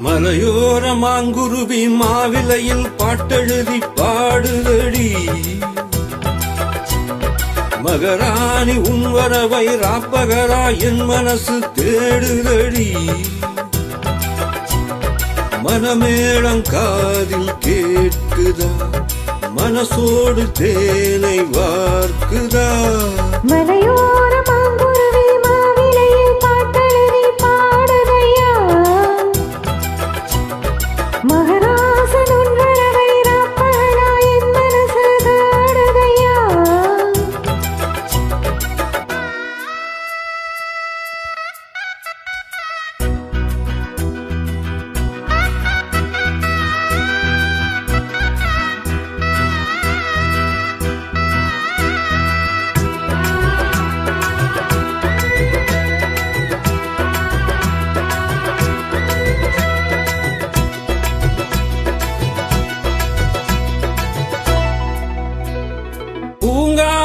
மலையோர மாங்குருவி மாவிலையில் பாட்டெழுதி பாடுதடி. மகராணி உன் வரவை ராப்பகரா என் மனசு தேடுதடி. மனமேளம் காதில் கேட்குதா? மனசோடு தேனை வார்க்குதா? மலையோர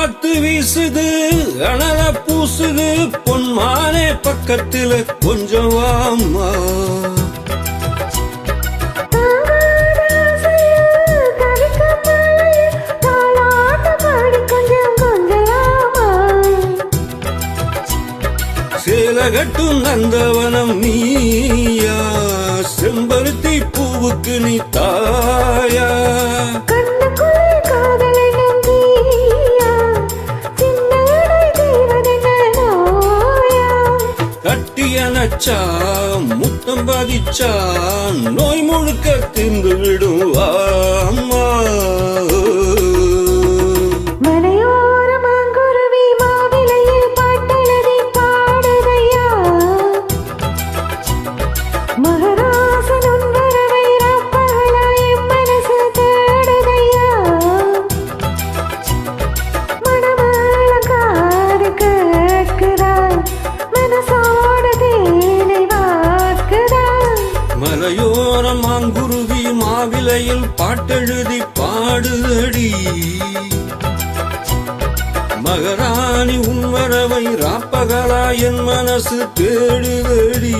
காத்து வீசுது அனல பூசுது பொன்மானே பக்கத்தில் கொஞ்சம் வாமா சேலகட்டும் நந்தவனம் நீயா செம்பருத்தி பூவுக்கு நீ தாயா. கட்டியனச்சா முத்தம் பதிச்சா நோய் முழுக்க தின்று விடும் மாவிலையில் பாட்டெழுதி பாடுதடி. மகராணி உன் வரவை ராப்பகலா என் மனசு தேடுதடி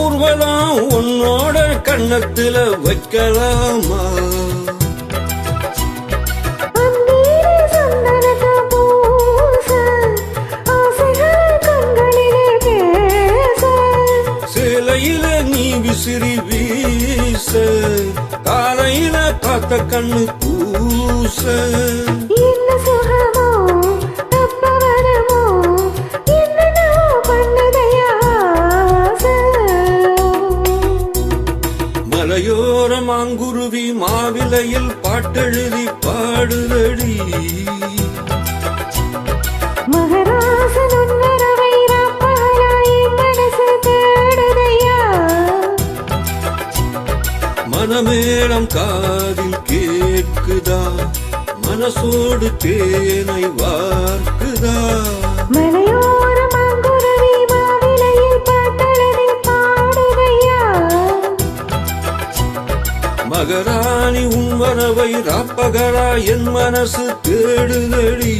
ஊர்வலம் உன்னோட கண்ணத்துல வைக்கலாமா? அம்பீரே நீ விசிறி வீச காலையில பார்த்த கண்ணு பூச. மாங்குருவி மாவிலையில் பாட்டெழுதி பாடுதடி. மனமேளம் காதில் கேட்குதா? மனசோடு தேனை வார்க்குதா? உன் வரவை ராப்பகரா என் மனசு தேடுதடி.